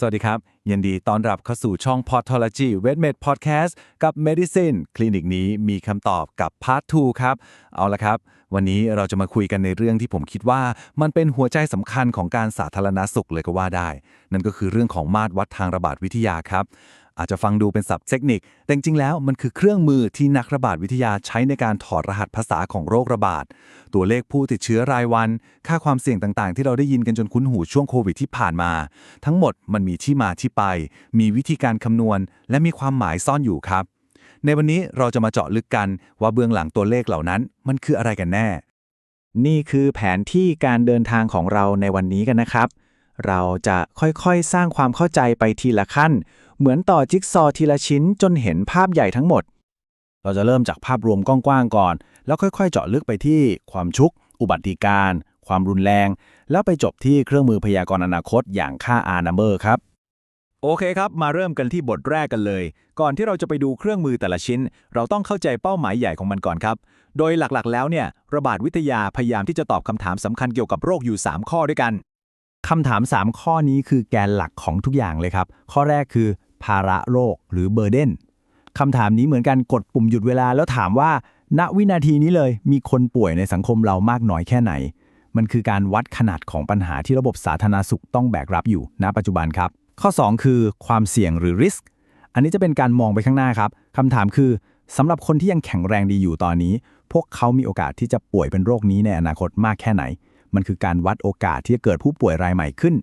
สวัสดีครับ ยินดีต้อนรับเข้าสู่ช่อง Podology Vet Med Podcast กับ Medicine คลินิกนี้มีคำตอบกับ Part 2 ครับ เอาละครับ วันนี้เราจะมาคุยกันในเรื่องที่ผมคิดว่า มันเป็นหัวใจสำคัญของการสาธารณสุขเลยก็ว่าได้ นั่นก็คือเรื่องของมาตรวัดทางระบาดวิทยาครับ อาจจะฟังดูเป็นศัพท์เทคนิค แต่จริงๆแล้วมันคือเครื่องมือที่นักระบาดวิทยาใช้ในการถอดรหัสภาษาของโรคระบาด ตัวเลขผู้ติดเชื้อรายวัน ค่าความเสี่ยงต่างๆ ที่เราได้ยินกันจนคุ้นหูช่วงโควิดที่ผ่านมา ทั้งหมดมันมีที่มาที่ไป มีวิธีการคำนวณ และมีความหมายซ่อนอยู่ครับ ในวันนี้เราจะมาเจาะลึกกันว่าเบื้องหลังตัวเลขเหล่านั้น มันคืออะไรกันแน่ นี่คือแผนที่การเดินทางของเราในวันนี้กันนะครับ เราจะค่อยๆ สร้างความเข้าใจไปทีละขั้น เหมือนต่อจิ๊กซอว์ทีละชิ้นจนเห็นภาพใหญ่ทั้งหมด เราจะเริ่มจากภาพรวมกว้างๆก่อน แล้วค่อยๆ เจาะลึกไปที่ความชุก อุบัติการ ความรุนแรง แล้วไปจบที่เครื่องมือพยากรณ์อนาคตอย่างค่า R number ครับ โอเคครับ มาเริ่มกันที่บทแรกกันเลย ก่อนที่เราจะไปดูเครื่องมือแต่ละชิ้น เราต้องเข้าใจเป้าหมายใหญ่ของมันก่อนครับ โดยหลักๆ แล้วเนี่ยระบาดวิทยาพยายามที่จะตอบคำถามสำคัญเกี่ยวกับโรคอยู่ 3 ข้อด้วยกันคำถาม 3 ข้อนี้คือแกนหลักของทุกอย่างเลยครับ ข้อแรกคือ ภาระโรคหรือเบอร์เดนคำถามนี้เหมือนกันกดปุ่มหยุดเวลาแล้วถามว่า ณวินาทีนี้เลยมีคนป่วยในสังคมเรามากน้อยแค่ไหน มันคือการวัดขนาดของปัญหาที่ระบบสาธารณสุขต้องแบกรับอยู่ณปัจจุบันครับ ข้อ 2 คือความเสี่ยงหรือ risk อันนี้จะเป็นการมองไปข้างหน้าครับคำถามคือสำหรับคนที่ยังแข็งแรงดีอยู่ตอนนี้ พวกเขามีโอกาสที่จะป่วยเป็นโรคนี้ในอนาคตมากแค่ไหน มันคือการวัดโอกาสที่จะเกิดผู้ป่วยรายใหม่ขึ้น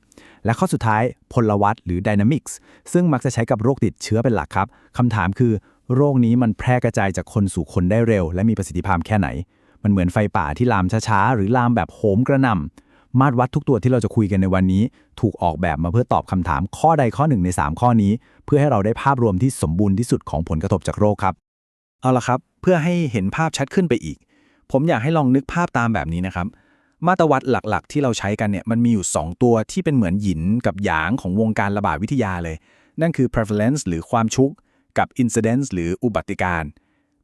และข้อสุดท้ายพลวัตหรือ dynamics ซึ่งมักจะใช้กับโรคติดเชื้อเป็นหลักครับคำถามคือ โรคนี้มันแพร่กระจายจากคนสู่คนได้เร็ว และมีประสิทธิภาพแค่ไหน มันเหมือนไฟป่าที่ลามช้าๆหรือลามแบบโหมกระหน่ำมาตรวัดทุกตัวที่เราจะคุยกันในวันนี้ ถูกออกแบบมาเพื่อตอบคำถามข้อใดข้อหนึ่งใน 3 ข้อนี้ เพื่อให้เราได้ภาพรวมที่สมบูรณ์ที่สุดของผลกระทบจากโรคครับเอาละครับ เพื่อให้เห็นภาพชัดขึ้นไปอีก ผมอยากให้ลองนึกภาพตามแบบนี้นะครับ มาตรวัดหลักๆ ที่เราใช้กันเนี่ยมันมีอยู่ 2 ตัวที่เป็นเหมือนหยินกับหยางของวงการระบาดวิทยาเลย นั่นคือ prevalence หรือความชุก กับ incidence หรืออุบัติการ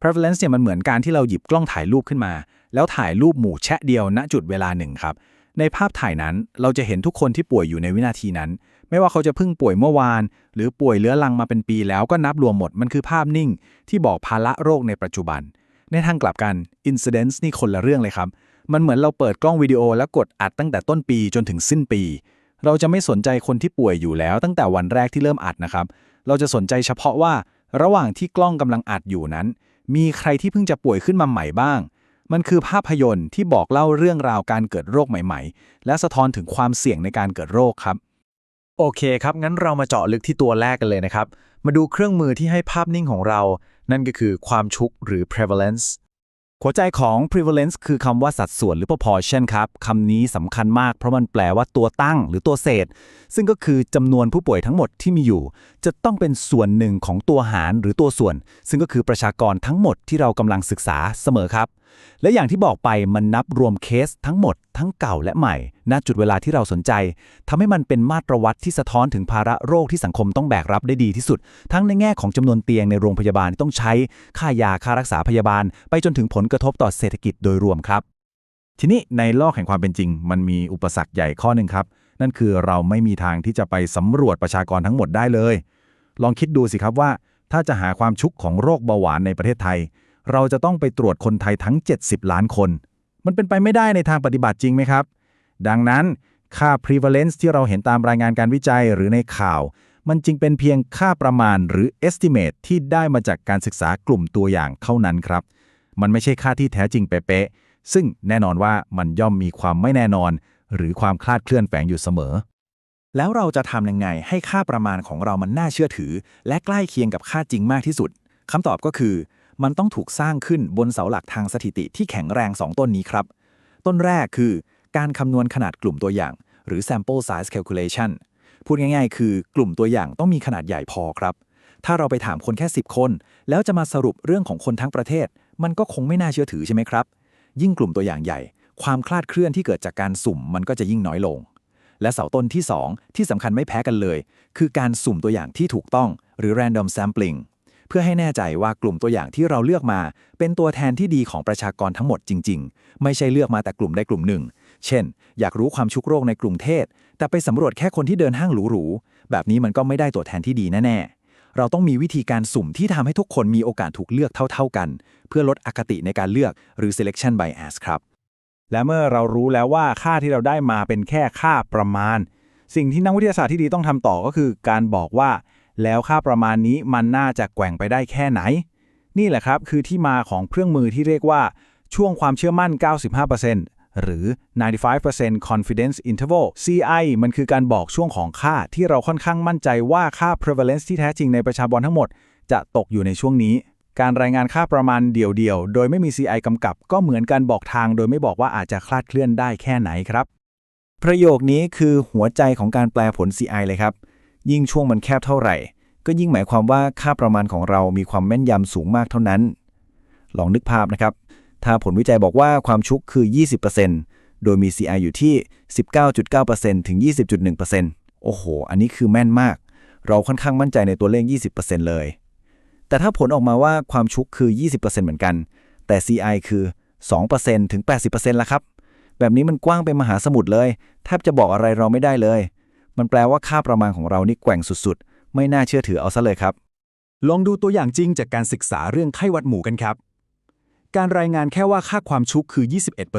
prevalence เนี่ยมันเหมือนการที่เราหยิบกล้องถ่ายรูปขึ้นมา แล้วถ่ายรูปหมู่แชะเดียวณจุดเวลาหนึ่งครับ ในภาพถ่ายนั้นเราจะเห็นทุกคนที่ป่วยอยู่ในวินาทีนั้น ไม่ว่าเขาจะเพิ่งป่วยเมื่อวาน หรือป่วยเรื้อรังมาเป็นปีแล้วก็นับรวมหมดมันคือภาพนิ่ง ที่บอกภาระโรคในปัจจุบัน ในทางกลับกัน incidence นี่คนละเรื่องเลยครับ มันเหมือนเราเปิดกล้องวิดีโอแล้วกดอัดตั้งแต่ต้นปีจนถึงสิ้นปี เราจะไม่สนใจคนที่ป่วยอยู่แล้ว ตั้งแต่วันแรกที่เริ่มอัดนะครับ เราจะสนใจเฉพาะว่าระหว่างที่กล้องกำลังอัดอยู่นั้น มีใครที่เพิ่งจะป่วยขึ้นมาใหม่บ้าง มันคือภาพยนตร์ที่บอกเล่าเรื่องราวการเกิดโรคใหม่ๆ และสะท้อนถึงความเสี่ยงในการเกิดโรคครับโอเคครับ งั้นเรามาเจาะลึกที่ตัวแรกกันเลยนะครับ มาดูเครื่องมือที่ให้ภาพนิ่งของเรา นั่นก็คือความชุกหรือ prevalence หัวใจของ prevalence คือคำว่าสัดส่วนหรือ proportion ครับคำนี้สำคัญมากเพราะมันแปลว่าตัวตั้งหรือตัวเศษ ซึ่งก็คือจำนวนผู้ป่วยทั้งหมดที่มีอยู่ จะต้องเป็นส่วนหนึ่งของตัวหารหรือตัวส่วน ซึ่งก็คือประชากรทั้งหมดที่เรากำลังศึกษาเสมอครับ และอย่างที่บอกไปมันนับรวมเคสทั้งหมด ทั้งเก่าและใหม่ ณ จุดเวลาที่เราสนใจทำให้มันเป็นมาตรวัดที่สะท้อนถึงภาระโรคที่สังคมต้องแบกรับได้ดีที่สุด ทั้งในแง่ของจำนวนเตียงในโรงพยาบาลที่ต้องใช้ ค่ายาค่ารักษาพยาบาล ไปจนถึงผลกระทบต่อเศรษฐกิจโดยรวมครับ ทีนี้ในโลกแห่งความเป็นจริง มันมีอุปสรรคใหญ่ข้อหนึ่งครับ นั่นคือเราไม่มีทางที่จะไปสำรวจประชากรทั้งหมดได้เลย ลองคิดดูสิครับว่า ถ้าจะหาความชุกของโรคเบาหวานในประเทศไทย เราจะต้องไปตรวจคนไทยทั้ง 70 ล้านคน มันเป็นไปไม่ได้ในทางปฏิบัติจริงไหมครับ ดังนั้นค่า prevalence ที่เราเห็นตามรายงานการวิจัยหรือในข่าว มันจึงเป็นเพียงค่าประมาณหรือ estimate ที่ได้มาจากการศึกษากลุ่มตัวอย่างเท่านั้นครับ มันไม่ใช่ค่าที่แท้จริงเป๊ะๆ ซึ่งแน่นอนว่ามันย่อมมีความไม่แน่นอน หรือความคลาดเคลื่อนแฝงอยู่เสมอ แล้วเราจะทำยังไงให้ค่าประมาณของเรามันน่าเชื่อถือ และใกล้เคียงกับค่าจริงมากที่สุดคำตอบก็คือ มันต้องถูกสร้างขึ้นบนเสาหลักทางสถิติที่แข็งแรง 2 ต้นนี้ครับ ต้นแรกคือการคำนวณขนาดกลุ่มตัวอย่าง หรือ sample size calculation พูดง่ายๆ คือกลุ่มตัวอย่างต้องมีขนาดใหญ่พอครับ ถ้าเราไปถามคนแค่ 10 คน แล้วจะมาสรุปเรื่องของคนทั้งประเทศ มันก็คงไม่น่าเชื่อถือใช่ไหมครับ ยิ่งกลุ่มตัวอย่างใหญ่ ความคลาดเคลื่อนที่เกิดจากการสุ่มมันก็จะยิ่งน้อยลง และเสาต้นที่ 2 ที่สำคัญไม่แพ้กันเลย คือการสุ่มตัวอย่างที่ถูกต้อง หรือ random sampling เพื่อให้แน่ใจว่ากลุ่มตัวอย่างที่เราเลือกมา เป็นตัวแทนที่ดีของประชากรทั้งหมดจริง ๆ ไม่ใช่เลือกมาแต่กลุ่มใดกลุ่มหนึ่ง เช่น อยากรู้ความชุกโรคในกรุงเทพแต่ไปสำรวจแค่คนที่เดินห้างหรูๆแบบนี้มันก็ไม่ได้ตัวแทนที่ดีแน่ๆเราต้องมีวิธีการสุ่มที่ทำให้ทุกคนมีโอกาสถูกเลือกเท่า ๆกัน เพื่อลดอคติในการเลือกหรือ selection bias ครับและเมื่อเรารู้แล้วว่าค่าที่เราได้มาเป็นแค่ค่าประมาณ สิ่งที่นักวิทยาศาสตร์ที่ดีต้องทำต่อก็คือการบอกว่า แล้วค่าประมาณนี้มันน่าจะแกว่งไปได้แค่ไหน นี่แหละครับคือที่มาของเครื่องมือที่เรียกว่าช่วงความเชื่อมั่น 95%หรือ 95% confidence interval CI มันคือการบอกช่วงของค่าที่เราค่อนข้างมั่นใจว่าค่า prevalence ที่แท้จริงในประชากรทั้งหมด จะตกอยู่ในช่วงนี้ การรายงานค่าประมาณเดี่ยวๆ โดยไม่มี CI กำกับ ก็เหมือนการบอกทาง โดยไม่บอกว่าอาจจะคลาดเคลื่อนได้แค่ไหนครับ ประโยคนี้คือหัวใจของการแปลผล CI เลยครับ ยิ่งช่วงมันแคบเท่าไหร่ ก็ยิ่งหมายความว่าค่าประมาณของเรามีความแม่นยำสูงมากเท่านั้น ลองนึกภาพนะครับ ถ้าผลวิจัยบอกว่าความชุกคือ 20%โดยมี CI อยู่ที่ 19.9%ถึง 20.1%โอ้โห อันนี้คือแม่นมาก เราค่อนข้างมั่นใจในตัวเลข 20%เลย แต่ถ้าผลออกมาว่าความชุกคือ 20%เหมือนกัน แต่ CI คือ 2%ถึง 80%ละครับ แบบนี้มันกว้างเป็นมหาสมุทรเลย แทบจะบอกอะไรเราไม่ได้เลย มันแปลว่าค่าประมาณของเรานี่แกว่งสุดๆ ไม่น่าเชื่อถือเอาซะเลยครับ ลองดูตัวอย่างจริงจากการศึกษาเรื่องไข้หวัดหมูกันครับ การรายงานแค่ว่าค่าความชุกคือ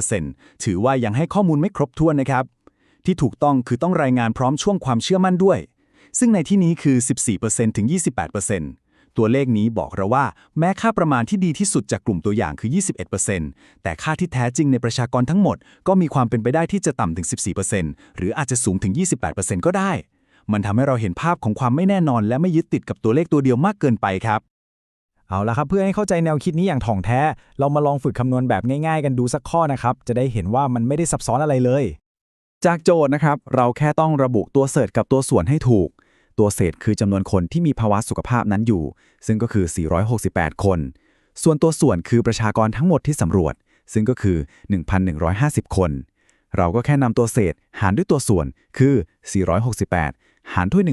21%ถือว่ายังให้ข้อมูลไม่ครบถ้วนนะครับ ที่ถูกต้องคือต้องรายงานพร้อมช่วงความเชื่อมั่นด้วย ซึ่งในที่นี้คือ 14%ถึง 28% ตัวเลขนี้บอกเราว่า แม้ค่าประมาณที่ดีที่สุดจากกลุ่มตัวอย่างคือ 21%แต่ค่าที่แท้จริงในประชากรทั้งหมด ก็มีความเป็นไปได้ที่จะต่ำถึง 14%หรืออาจจะสูงถึง 28%ก็ได้ มันทำให้เราเห็นภาพของความไม่แน่นอน และไม่ยึดติดกับตัวเลขตัวเดียวมากเกินไปครับเอาละครับ เพื่อให้เข้าใจแนวคิดนี้อย่างถ่องแท้ เรามาลองฝึกคำนวณแบบง่ายๆ กันดูสักข้อนะครับ จะได้เห็นว่ามันไม่ได้ซับซ้อนอะไรเลย จากโจทย์นะครับ เราแค่ต้องระบุตัวเศษกับตัวส่วนให้ถูก ตัวเศษคือจำนวนคนที่มีภาวะสุขภาพนั้นอยู่ ซึ่งก็คือ 468 คน ส่วนตัวส่วนคือประชากรทั้งหมดที่สำรวจ ซึ่งก็คือ 1,150 คน เราก็แค่นำตัวเศษ หารด้วยตัวส่วนคือ 468 หารด้วย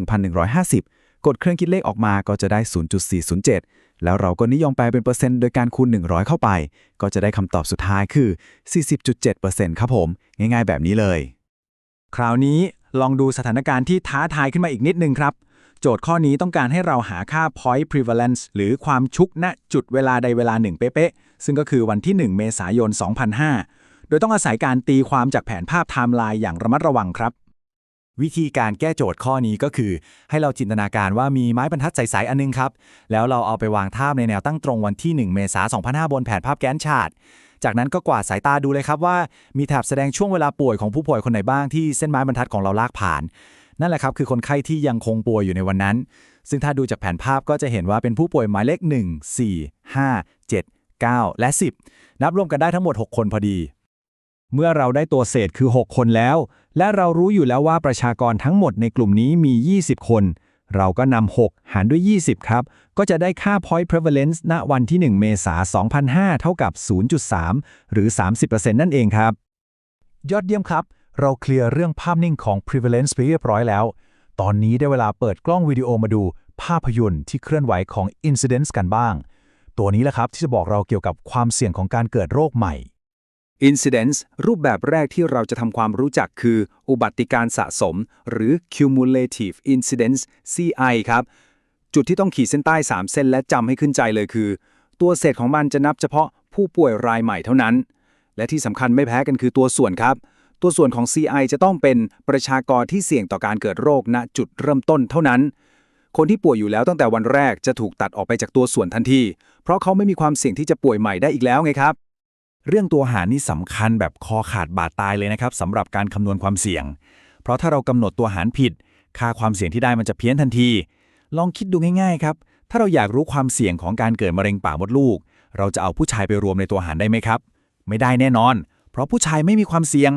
1,150 กดเครื่องคิดเลขออกมาก็จะได้ 0.407 แล้วเราก็นิยมแปลเป็นเปอร์เซ็นต์โดยการคูณ 100 เข้าไป ก็จะได้คำตอบสุดท้ายคือ 40.7%ครับผม ง่ายๆ แบบนี้เลย คราวนี้ ลองดูสถานการณ์ที่ท้าทายขึ้นมาอีกนิดนึงครับ โจทย์ข้อนี้ต้องการให้เราหาค่า point prevalence หรือความชุกณจุดเวลาใดเวลาหนึ่งเป๊ะๆซึ่งก็คือวันที่ 1 เมษายน 2005 โดยต้องอาศัยการตีความจากแผนภาพไทม์ไลน์อย่างระมัดระวังครับวิธีการแก้โจทย์ข้อนี้ก็คือ ให้เราจินตนาการว่ามีไม้บรรทัดใสๆอันนึงครับ แล้วเราเอาไปวางทาบในแนวตั้งตรงวันที่ 1 เมษายน 2005 บนแผนภาพแกนชาร์ต จากนั้นก็กวาดสายตาดูเลยครับว่ามีแถบแสดงช่วงเวลาป่วยของผู้ป่วยคนไหนบ้างที่เส้นไม้บรรทัดของเราลากผ่าน นั่นแหละครับคือคนไข้ที่ยังคงป่วยอยู่ในวันนั้น ซึ่งถ้าดูจากแผนภาพก็จะเห็นว่าเป็นผู้ป่วยหมายเลข 1 4 5 7 9 และ 10 นับรวมกันได้ทั้งหมด 6 คนพอดี เมื่อเราได้ตัวเศษคือ 6 คนแล้ว และเรารู้อยู่แล้วว่าประชากรทั้งหมดในกลุ่มนี้มี 20 คน เราก็นำ6หารด้วย 20 ครับ ก็จะได้ค่า point prevalence ณ วันที่ 1 เมษายน2005 เท่ากับ 0.3 หรือ 30%นั่นเองครับ ยอดเยี่ยมครับ เราเคลียร์เรื่องภาพนิ่งของ prevalence ไปเรียบร้อยแล้ว ตอนนี้ได้เวลาเปิดกล้องวิดีโอมาดูภาพยนตร์ที่เคลื่อนไหวของ incidence กันบ้าง ตัวนี้แหละครับที่จะบอกเราเกี่ยวกับความเสี่ยงของการเกิดโรคใหม่ Incidence รูปแบบแรกที่เราจะทำความรู้จักคือ อุบัติการสะสม หรือ cumulative incidence CI ครับ จุดที่ต้องขีดเส้นใต้ 3 เส้นและจำให้ขึ้นใจเลยคือ ตัวเศษของมันจะนับเฉพาะผู้ป่วยรายใหม่เท่านั้น และที่สำคัญไม่แพ้กันคือตัวส่วนครับ ตัวส่วนของ CI จะต้องเป็นประชากรที่เสี่ยงต่อการเกิดโรคณจุดเริ่มต้นเท่านั้น คนที่ป่วยอยู่แล้วตั้งแต่วันแรกจะถูกตัดออกไปจากตัวส่วนทันที เพราะเขาไม่มีความเสี่ยงที่จะป่วยใหม่ได้อีกแล้วไงครับ เรื่องตัวหารนี่สำคัญแบบคอขาดบาดตายเลยนะครับสำหรับการคำนวณความเสี่ยง เพราะถ้าเรากำหนดตัวหารผิด ค่าความเสี่ยงที่ได้มันจะเพี้ยนทันที ลองคิดดูง่ายๆครับ ถ้าเราอยากรู้ความเสี่ยงของการเกิดมะเร็งปากมดลูก เราจะเอาผู้ชายไปรวมในตัวหารได้ไหมครับ ไม่ได้แน่นอน เพราะผู้ชายไม่มีความเสี่ยง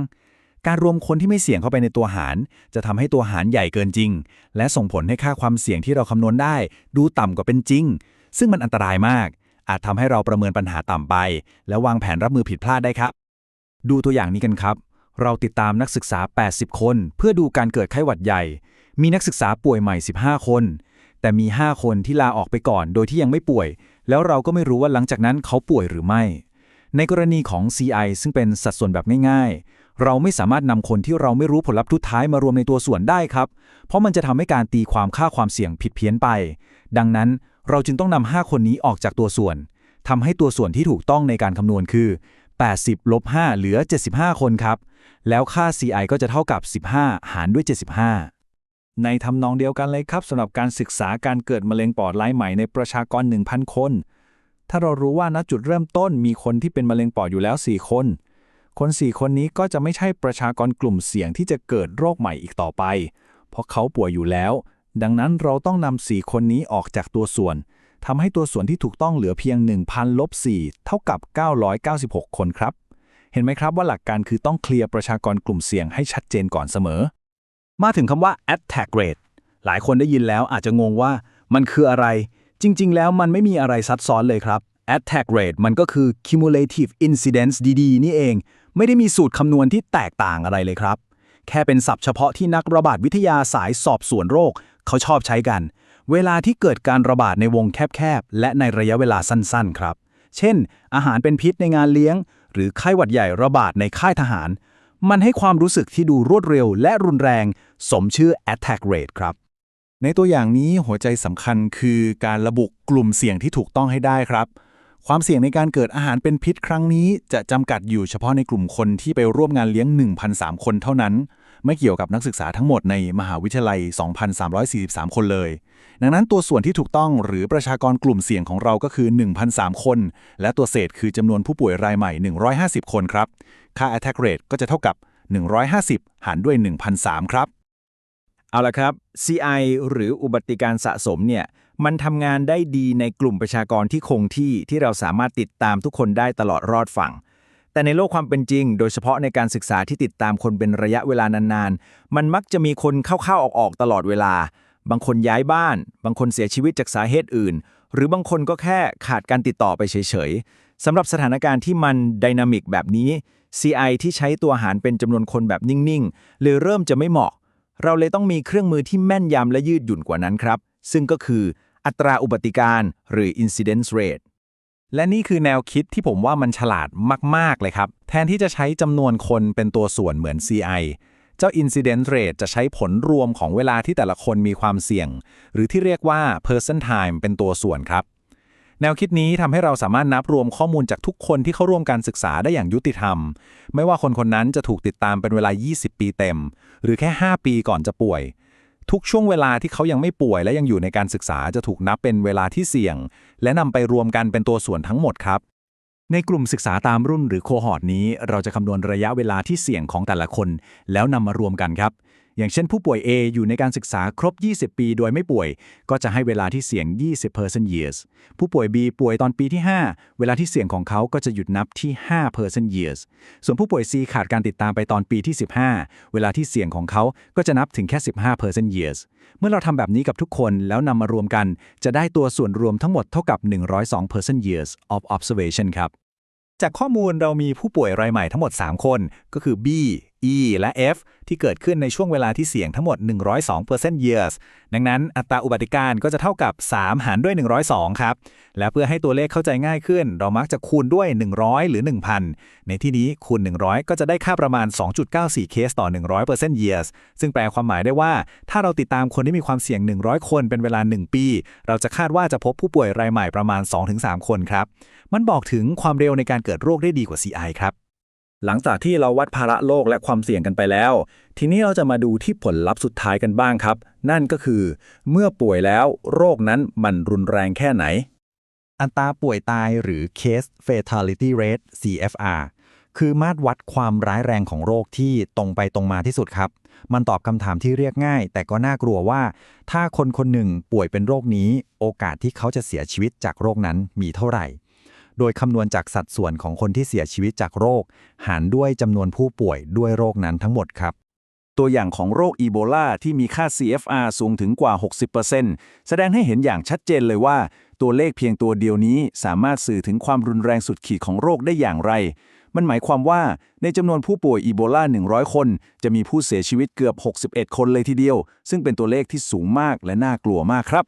การรวมคนที่ไม่เสี่ยงเข้าไปในตัวหาร จะทำให้ตัวหารใหญ่เกินจริง และส่งผลให้ค่าความเสี่ยงที่เราคำนวณได้ ดูต่ำกว่าเป็นจริง ซึ่งมันอันตรายมาก อาจทำให้เราประเมินปัญหาต่ำไป และวางแผนรับมือผิดพลาดได้ครับ ดูตัวอย่างนี้กันครับเราติดตามนักศึกษา 80 คน เพื่อดูการเกิดไข้หวัดใหญ่ มีนักศึกษาป่วยใหม่ 15 คน แต่มี 5 คนที่ลาออกไปก่อนโดยที่ยังไม่ป่วย แล้วเราก็ไม่รู้ว่าหลังจากนั้นเขาป่วยหรือไม่ ในกรณีของ CI ซึ่งเป็นสัดส่วนแบบง่ายๆ เราไม่สามารถนำคนที่เราไม่รู้ผลลัพธ์ทุดท้ายมารวมในตัวส่วนได้ครับ เพราะมันจะทำให้การตีความค่าความเสี่ยงผิดเพี้ยนไป ดังนั้นเราจึงต้องนำ5คนนี้ออกจากตัวส่วนทำให้ตัวส่วนที่ถูกต้องในการคำนวณคือ 80ลบ5เหลือ 75 คนครับ แล้วค่า CI ก็จะเท่ากับ 15 หารด้วย 75 ในทำนองเดียวกันเลยครับสำหรับการศึกษาการเกิดมะเร็งปอดรายใหม่ในประชากร 1,000 คน ถ้าเรารู้ว่าณจุดเริ่มต้นมีคนที่เป็นมะเร็งปอดอยู่แล้ว 4 คน คน 4 คนนี้ก็จะไม่ใช่ประชากรกลุ่มเสี่ยงที่จะเกิดโรคใหม่อีกต่อไป เพราะเขาป่วยอยู่แล้ว ดังนั้นเราต้องนำ4คนนี้ออกจากตัวส่วนทำให้ตัวส่วนที่ถูกต้องเหลือเพียง 1,000ลบ4เท่ากับ 996 คนครับ เห็นไหมครับว่าหลักการคือต้องเคลียร์ประชากรกลุ่มเสี่ยงให้ชัดเจนก่อนเสมอ มาถึงคำว่า attack rate หลายคนได้ยินแล้วอาจจะงงว่ามันคืออะไร จริง ๆ แล้วมันไม่มีอะไรซับซ้อนเลยครับ attack rate มันก็คือ cumulative incidence DD นี่เอง ไม่ได้มีสูตรคำนวณที่แตกต่างอะไรเลยครับ แค่เป็นศัพท์เฉพาะที่นักระบาดวิทยาสายสอบสวนโรค เขาชอบใช้กัน เวลาที่เกิดการระบาดในวงแคบๆ และในระยะเวลาสั้นๆ ครับ เช่น อาหารเป็นพิษในงานเลี้ยง หรือไข้หวัดใหญ่ระบาดในค่ายทหาร มันให้ความรู้สึกที่ดูรวดเร็วและรุนแรง สมชื่อ attack rate ครับ ในตัวอย่างนี้หัวใจสำคัญคือการระบุกลุ่มเสี่ยงที่ถูกต้องให้ได้ครับ ความเสี่ยงในการเกิดอาหารเป็นพิษครั้งนี้จะจำกัดอยู่เฉพาะในกลุ่มคนที่ไปร่วมงานเลี้ยง 1,003 คนเท่านั้น ไม่เกี่ยวกับนักศึกษาทั้งหมดในมหาวิทยาลัย 2,343 คนเลย ดังนั้นตัวส่วนที่ถูกต้องหรือประชากรกลุ่มเสี่ยงของเราก็คือ 1,003 คน และตัวเศษคือจำนวนผู้ป่วยรายใหม่ 150 คนครับ ค่า attack rate ก็จะเท่ากับ 150 หารด้วย 1,003 ครับ เอาละครับ CI หรืออุบัติการสะสมเนี่ย มันทำงานได้ดีในกลุ่มประชากรที่คงที่ที่เราสามารถติดตามทุกคนได้ตลอดรอดฝั่ง แต่ในโลกความเป็นจริง โดยเฉพาะในการศึกษาที่ติดตามคนเป็นระยะเวลานานๆ มันมักจะมีคนเข้าๆออกๆตลอดเวลา บางคนย้ายบ้าน บางคนเสียชีวิตจากสาเหตุอื่น หรือบางคนก็แค่ขาดการติดต่อไปเฉยๆสำหรับสถานการณ์ที่มันดินามิกแบบนี้ CI ที่ใช้ตัวหารเป็นจำนวนคนแบบนิ่งๆ เลยเริ่มจะไม่เหมาะ เราเลยต้องมีเครื่องมือที่แม่นยำและยืดหยุ่นกว่านั้นครับ ซึ่งก็คืออัตราอุบัติการหรือ incidence rate และนี่คือแนวคิดที่ผมว่ามันฉลาดมาก ๆ เลยครับ แทนที่จะใช้จำนวนคนเป็นตัวส่วนเหมือน CI เจ้า incident rate จะใช้ผลรวมของเวลาที่แต่ละคนมีความเสี่ยง หรือที่เรียกว่า person time เป็นตัวส่วนครับ แนวคิดนี้ทำให้เราสามารถนับรวมข้อมูลจากทุกคนที่เข้าร่วมการศึกษาได้อย่างยุติธรรม ไม่ว่าคนคนนั้นจะถูกติดตามเป็นเวลา 20 ปีเต็ม หรือแค่ 5 ปีก่อนจะป่วย ทุกช่วงเวลาที่เขายังไม่ป่วยและยังอยู่ในการศึกษาจะถูกนับเป็นเวลาที่เสี่ยง และนำไปรวมกันเป็นตัวส่วนทั้งหมดครับในกลุ่มศึกษาตามรุ่นหรือโคฮอร์ตนี้ เราจะคำนวณระยะเวลาที่เสี่ยงของแต่ละคน แล้วนำมารวมกันครับ อย่างเช่นผู้ป่วย A อยู่ในการศึกษาครบ 20 ปีโดยไม่ป่วย ก็จะให้เวลาที่เสี่ยง 20% years ผู้ป่วย B ป่วยตอนปีที่ 5 เวลาที่เสี่ยงของเขาก็จะหยุดนับที่ 5% years ส่วนผู้ป่วย C ขาดการติดตามไปตอนปีที่ 15 เวลาที่เสี่ยงของเขาก็จะนับถึงแค่ 15% years เมื่อเราทำแบบนี้กับทุกคนแล้วนำมารวมกัน จะได้ตัวส่วนรวมทั้งหมดเท่ากับ 102% years of observation ครับจากข้อมูลเรามีผู้ป่วยรายใหม่ทั้งหมด 3 คน ก็คือ B E และ F ที่เกิดขึ้นในช่วงเวลาที่เสี่ยงทั้งหมด 102% years ดังนั้นอัตราอุบัติการก็จะเท่ากับ 3 หารด้วย 102 ครับ และเพื่อให้ตัวเลขเข้าใจง่ายขึ้น เรามักจะคูณด้วย 100 หรือ 1,000 ในที่นี้คูณ 100 ก็จะได้ค่าประมาณ 2.94 เคสต่อ 100% years ซึ่งแปลความหมายได้ว่า ถ้าเราติดตามคนที่มีความเสี่ยง 100 คนเป็นเวลา 1 ปี เราจะคาดว่าจะพบผู้ป่วยรายใหม่ประมาณ 2-3 คนครับ มันบอกถึงความเร็วในการเกิดโรคได้ดีกว่า CI ครับ หลังจากที่เราวัดภาระโรคและความเสี่ยงกันไปแล้ว ทีนี้เราจะมาดูที่ผลลัพธ์สุดท้ายกันบ้างครับ นั่นก็คือ เมื่อป่วยแล้ว โรคนั้นมันรุนแรงแค่ไหน อัตราป่วยตายหรือ case fatality rate CFR คือมาตรวัดความร้ายแรงของโรคที่ตรงไปตรงมาที่สุดครับ มันตอบคำถามที่เรียกง่าย แต่ก็น่ากลัวว่า ถ้าคนคนหนึ่งป่วยเป็นโรคนี้ โอกาสที่เขาจะเสียชีวิตจากโรคนั้นมีเท่าไหร่ โดยคำนวณจากสัดส่วนของคนที่เสียชีวิตจากโรค หารด้วยจำนวนผู้ป่วยด้วยโรคนั้นทั้งหมดครับ ตัวอย่างของโรคอีโบลาที่มีค่า CFR สูงถึงกว่า 60%แสดงให้เห็นอย่างชัดเจนเลยว่า ตัวเลขเพียงตัวเดียวนี้สามารถสื่อถึงความรุนแรงสุดขีดของโรคได้อย่างไร มันหมายความว่าในจำนวนผู้ป่วยอีโบลา100 คน จะมีผู้เสียชีวิตเกือบ 61 คนเลยทีเดียว ซึ่งเป็นตัวเลขที่สูงมากและน่ากลัวมากครับ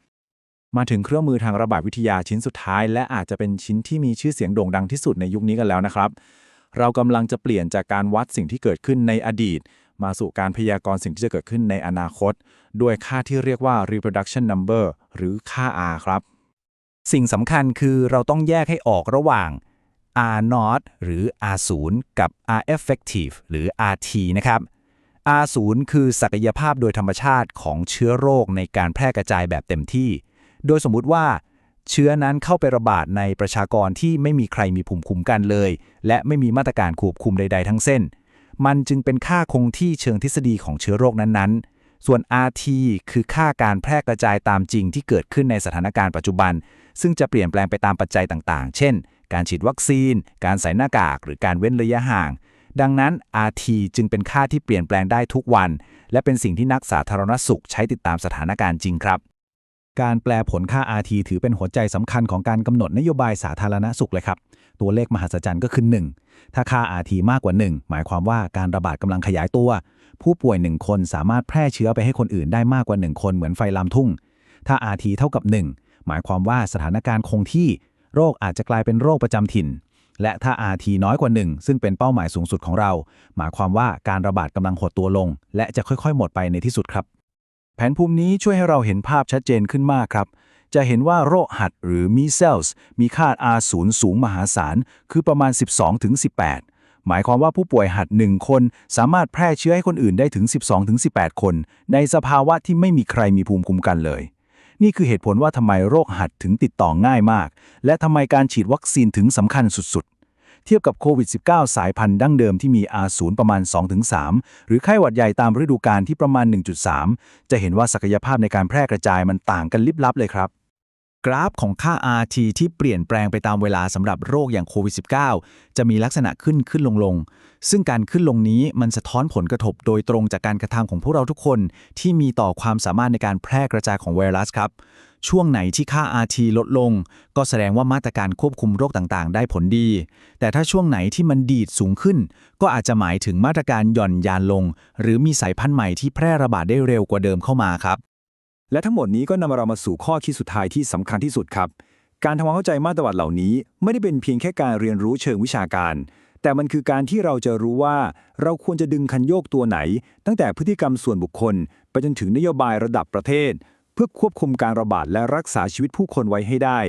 มาถึงเครื่องมือทางระบาดวิทยาชิ้นสุดท้าย และอาจจะเป็นชิ้นที่มีชื่อเสียงโด่งดังที่สุดในยุคนี้กันแล้วนะครับ เรากำลังจะเปลี่ยนจากการวัดสิ่งที่เกิดขึ้นในอดีต มาสู่การพยากรณ์สิ่งที่จะเกิดขึ้นในอนาคต ด้วยค่าที่เรียกว่า reproduction number หรือค่า R ครับ สิ่งสำคัญคือเราต้องแยกให้ออกระหว่าง R naught หรือ R 0กับ R effective หรือ RT นะครับ R 0คือศักยภาพโดยธรรมชาติของเชื้อโรคในการแพร่กระจายแบบเต็มที่ โดยสมมุติว่า เชื้อนั้นเข้าไประบาดในประชากรที่ไม่มีใครมีภูมิคุ้มกันเลย และไม่มีมาตรการควบคุมใด ๆ ทั้งเส้น มันจึงเป็นค่าคงที่เชิงทฤษฎีของเชื้อโรคนั้นๆส่วน RT คือค่าการแพร่กระจายตามจริงที่เกิดขึ้นในสถานการณ์ปัจจุบัน ซึ่งจะเปลี่ยนแปลงไปตามปัจจัยต่างๆ เช่น การฉีดวัคซีน การใส่หน้ากาก หรือการเว้นระยะห่าง ดังนั้น RT จึงเป็นค่าที่เปลี่ยนแปลงได้ทุกวัน และเป็นสิ่งที่นักสาธารณสุขใช้ติดตามสถานการณ์จริงครับ การแปลผลค่า RT ถือเป็นหัวใจสำคัญของการกำหนดนโยบายสาธารณสุขเลยครับ ตัวเลขมหัศจรรย์ก็คือ 1 ถ้าค่า RT มากกว่า 1 หมายความว่าการระบาดกำลังขยายตัว ผู้ป่วย 1 คนสามารถแพร่เชื้อไปให้คนอื่นได้มากกว่า 1 คนเหมือนไฟลามทุ่ง ถ้า RT เท่ากับ 1 หมายความว่าสถานการณ์คงที่ โรคอาจจะกลายเป็นโรคประจำถิ่น และถ้า RT น้อยกว่า 1 ซึ่งเป็นเป้าหมายสูงสุดของเรา หมายความว่าการระบาดกำลังหดตัวลง และจะค่อยๆ หมดไปในที่สุดครับ แผนภูมินี้ช่วยให้เราเห็นภาพชัดเจนขึ้นมากครับ จะเห็นว่าโรคหัดหรือ measles มีค่า R0 สูงมหาศาล คือประมาณ 12-18 หมายความว่าผู้ป่วยหัด 1 คนสามารถแพร่เชื้อให้คนอื่นได้ถึง 12-18 คน ในสภาวะที่ไม่มีใครมีภูมิคุ้มกันเลยนี่คือเหตุผลว่าทำไมโรคหัดถึงติดต่อง่ายมาก และทำไมการฉีดวัคซีนถึงสำคัญสุด เทียบกับโควิด -19 สายพันธุ์ดั้งเดิมที่มี R0 ประมาณ 2-3 หรือไข้หวัดใหญ่ตามฤดูกาลที่ประมาณ 1.3 จะเห็นว่าศักยภาพในการแพร่กระจายมันต่างกันลิบลับเลยครับ กราฟของค่า RT ที่เปลี่ยนแปลงไปตามเวลาสำหรับโรคอย่างโควิด -19 จะมีลักษณะขึ้นขึ้นลงลงซึ่งการขึ้นลงนี้มันสะท้อนผลกระทบโดยตรงจากการกระทำของพวกเราทุกคน ที่มีต่อความสามารถในการแพร่กระจายของไวรัสครับ ช่วงไหนที่ค่า RT ลดลง ก็แสดงว่ามาตรการควบคุมโรคต่างๆ ได้ผลดี แต่ถ้าช่วงไหนที่มันดีดสูงขึ้น ก็อาจจะหมายถึงมาตรการหย่อนยานลง หรือมีสายพันธุ์ใหม่ที่แพร่ระบาดได้เร็วกว่าเดิมเข้ามาครับ และทั้งหมดนี้ก็นำเรามาสู่ข้อคิดสุดท้ายที่สำคัญที่สุดครับ การทำความเข้าใจมาตรวัดเหล่านี้ ไม่ได้เป็นเพียงแค่การเรียนรู้เชิงวิชาการแต่มันคือการที่เราจะรู้ว่า เราควรจะดึงคันโยกตัวไหน ตั้งแต่พฤติกรรมส่วนบุคคล ไปจนถึงนโยบายระดับประเทศ เพื่อควบคุมการระบาดและรักษาชีวิตผู้คนไว้ให้ได้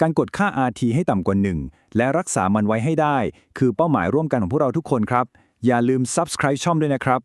การกดค่า RT ให้ต่ำกว่า 1 และรักษามันไว้ให้ได้ คือเป้าหมายร่วมกันของพวกเราทุกคนครับ อย่าลืม subscribe ช่องด้วยนะครับ